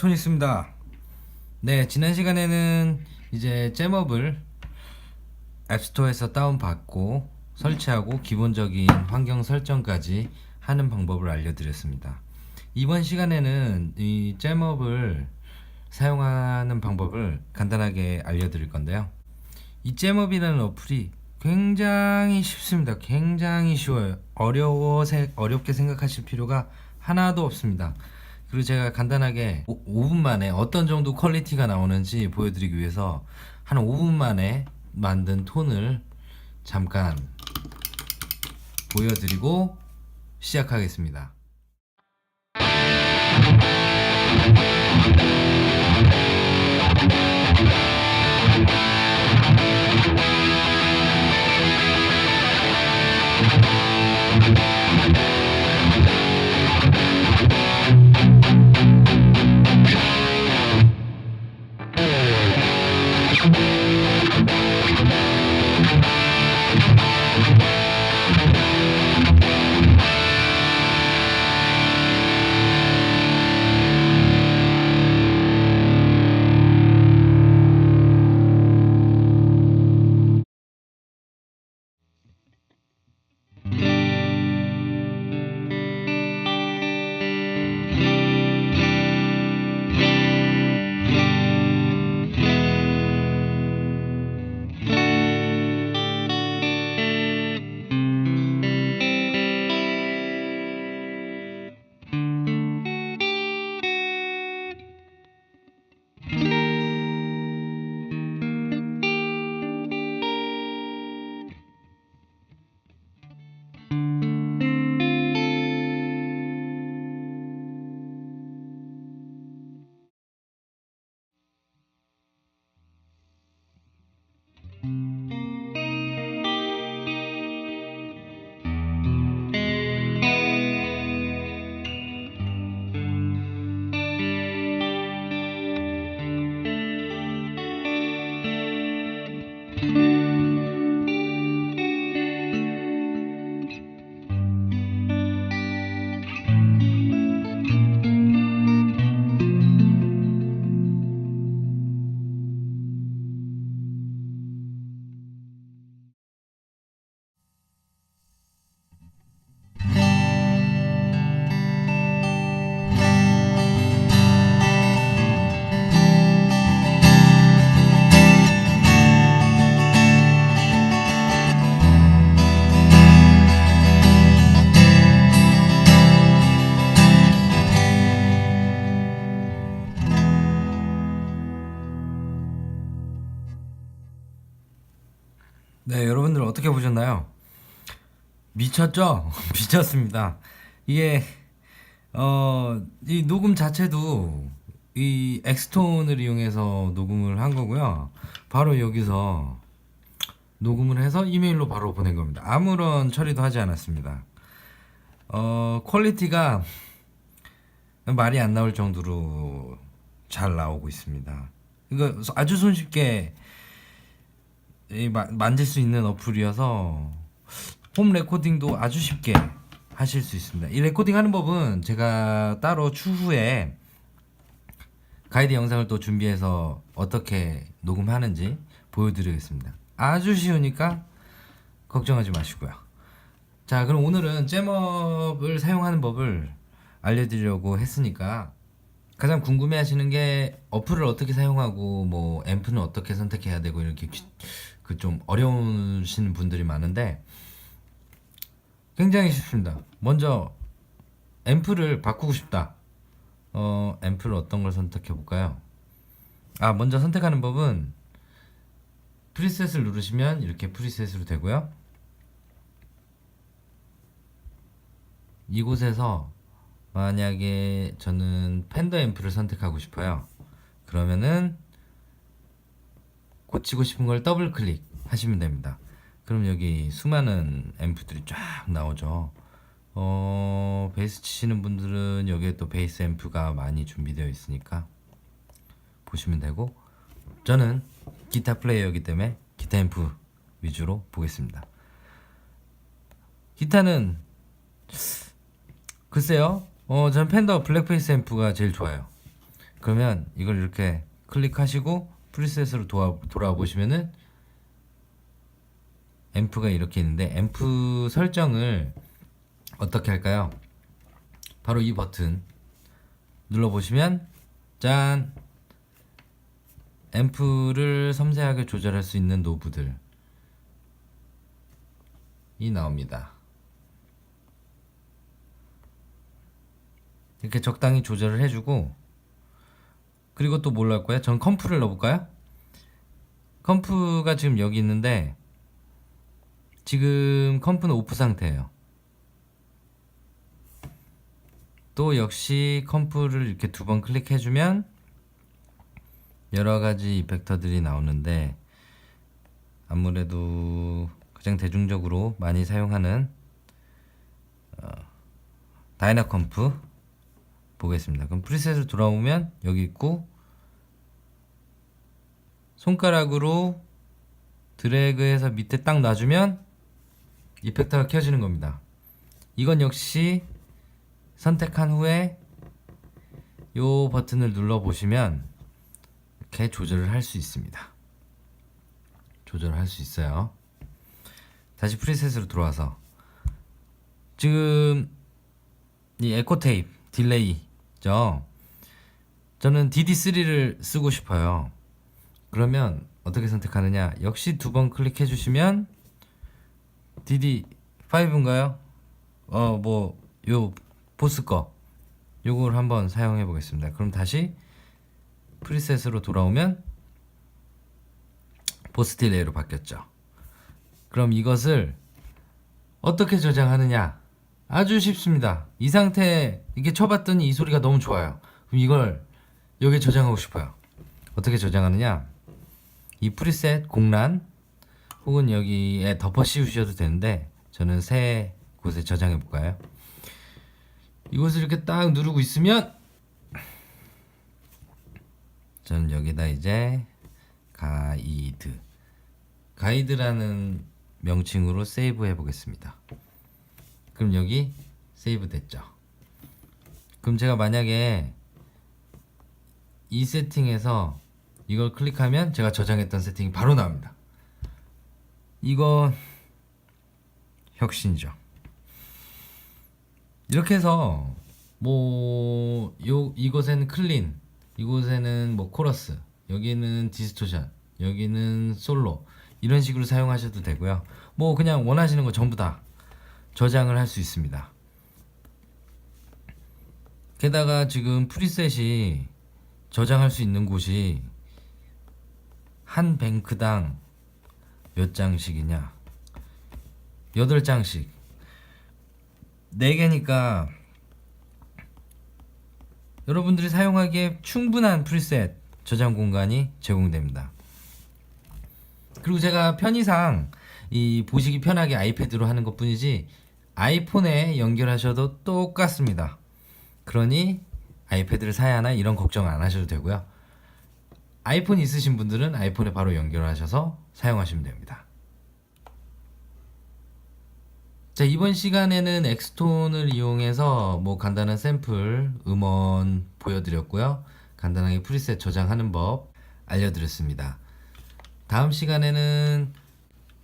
토니스입니다. 네 지난 시간에는 이제 잼업을 앱스토어에서 다운받고 설치하고 기본적인 환경 설정까지 하는 방법을 알려드렸습니다. 이번 시간에는 이 잼업을 사용하는 방법을 간단하게 알려드릴 건데요. 이 잼업이라는 어플이 굉장히 쉽습니다. 굉장히 쉬워요. 어려워 어렵게 생각하실 필요가 하나도 없습니다 그리고 제가 간단하게 5, 분 만에 어떤 정도 퀄리티가 나오는지 보여드리기 위해서 한 5분 만에 만든 톤을 잠깐 보여드리고 시작하겠습니다. 네, 여러분들 어떻게 보셨나요? 미쳤죠? 미쳤습니다. 이게 어, 이 녹음 자체도 이 엑스톤을 이용해서 녹음을 한 거고요. 바로 여기서 녹음을 해서 이메일로 바로 보낸 겁니다. 아무런 처리도 하지 않았습니다. 어, 퀄리티가 말이 안 나올 정도로 잘 나오고 있습니다. 이거 아주 손쉽게 만질 수 있는 어플이어서 홈 레코딩도 아주 쉽게 하실 수 있습니다. 이 레코딩 하는 법은 제가 따로 추후에 가이드 영상을 또 준비해서 어떻게 녹음하는지 보여드리겠습니다. 아주 쉬우니까 걱정하지 마시고요. 자, 그럼 오늘은 잼업을 사용하는 법을 알려드리려고 했으니까 가장 궁금해 하시는 게 어플을 어떻게 사용하고 뭐 앰프는 어떻게 선택해야 되고 이렇게 그 좀 어려우신 분들이 많은데 굉장히 쉽습니다. 먼저 앰프를 바꾸고 싶다. 어 앰프를 어떤 걸 선택해 볼까요? 아 먼저 선택하는 법은 프리셋을 누르시면 이렇게 프리셋으로 되고요. 이곳에서 만약에 저는 팬더 앰프를 선택하고 싶어요. 그러면은 고치고 싶은 걸 더블 클릭 하시면 됩니다. 그럼 여기 수많은 앰프들이 쫙 나오죠. 어, 베이스 치시는 분들은 여기에 또 베이스 앰프가 많이 준비되어 있으니까 보시면 되고 저는 기타 플레이어이기 때문에 기타 앰프 위주로 보겠습니다. 기타는 글쎄요. 어, 전 팬더 블랙페이스 앰프가 제일 좋아요. 그러면 이걸 이렇게 클릭하시고 프리셋으로 도와, 돌아와 보시면은 앰프가 이렇게 있는데 앰프 설정을 어떻게 할까요? 바로 이 버튼 눌러보시면 짠 앰프를 섬세하게 조절할 수 있는 노브들 이 나옵니다. 이렇게 적당히 조절을 해주고 그리고 또 뭘로 할 거야? 전 컴프를 넣어볼까요? 컴프가 지금 여기 있는데 지금 컴프는 오프 상태예요. 또 역시 컴프를 이렇게 두 번 클릭해주면 여러 가지 이펙터들이 나오는데 아무래도 가장 대중적으로 많이 사용하는 어, 다이나 컴프 보겠습니다. 그럼 프리셋을 돌아오면 여기 있고 손가락으로 드래그해서 밑에 딱 놔주면 이펙터가 켜지는 겁니다. 이건 역시 선택한 후에 요 버튼을 눌러 보시면 이렇게 조절을 할 수 있습니다. 조절을 할수 있어요. 다시 프리셋으로 들어와서 지금 이 에코 테이프 딜레이 죠. 저는 DD3를 쓰고 싶어요. 그러면 어떻게 선택하느냐? 역시 두 번 클릭해 주시면 DD5인가요? 어, 뭐, 요, 보스 거. 요걸 한번 사용해 보겠습니다. 그럼 다시 프리셋으로 돌아오면 보스 딜레이로 바뀌었죠. 그럼 이것을 어떻게 저장하느냐? 아주 쉽습니다. 이 상태 이렇게 쳐봤더니 이 소리가 너무 좋아요. 그럼 이걸 여기에 저장하고 싶어요. 어떻게 저장하느냐? 이 프리셋 공란 혹은 여기에 덮어 씌우셔도 되는데 저는 새 곳에 저장해 볼까요? 이것을 이렇게 딱 누르고 있으면 저는 여기다 이제 가이드 가이드라는 명칭으로 세이브 해 보겠습니다. 그럼 여기 세이브 됐죠. 그럼 제가 만약에 이 세팅에서 이걸 클릭하면 제가 저장했던 세팅이 바로 나옵니다. 이건 혁신이죠. 이렇게 해서 뭐 요 이곳에는 클린, 이곳에는 뭐 코러스, 여기는 디스토션, 여기는 솔로 이런 식으로 사용하셔도 되고요. 뭐 그냥 원하시는 거 전부 다 저장을 할 수 있습니다. 게다가 지금 프리셋이 저장할 수 있는 곳이 한 뱅크당 몇 장씩이냐? 8장씩. 4개니까 여러분들이 사용하기에 충분한 프리셋 저장 공간이 제공됩니다. 그리고 제가 편의상 이 보시기 편하게 아이패드로 하는 것 뿐이지 아이폰에 연결하셔도 똑같습니다. 그러니 아이패드를 사야 하나 이런 걱정 안 하셔도 되고요. 아이폰 있으신 분들은 아이폰에 바로 연결하셔서 사용하시면 됩니다. 자, 이번 시간에는 엑스톤을 이용해서 뭐 간단한 샘플, 음원 보여드렸고요. 간단하게 프리셋 저장하는 법 알려드렸습니다. 다음 시간에는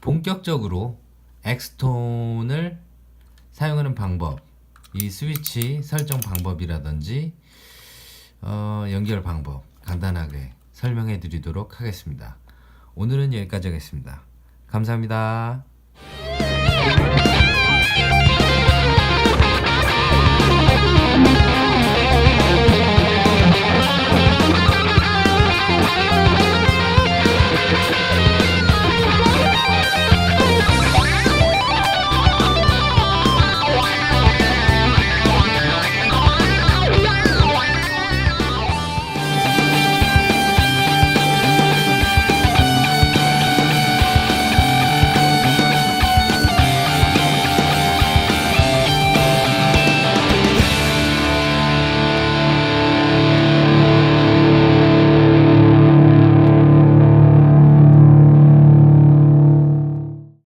본격적으로 엑스톤을 사용하는 방법, 이 스위치 설정 방법이라든지 어, 연결 방법 간단하게 설명해 드리도록 하겠습니다. 오늘은 여기까지 하겠습니다. 감사합니다.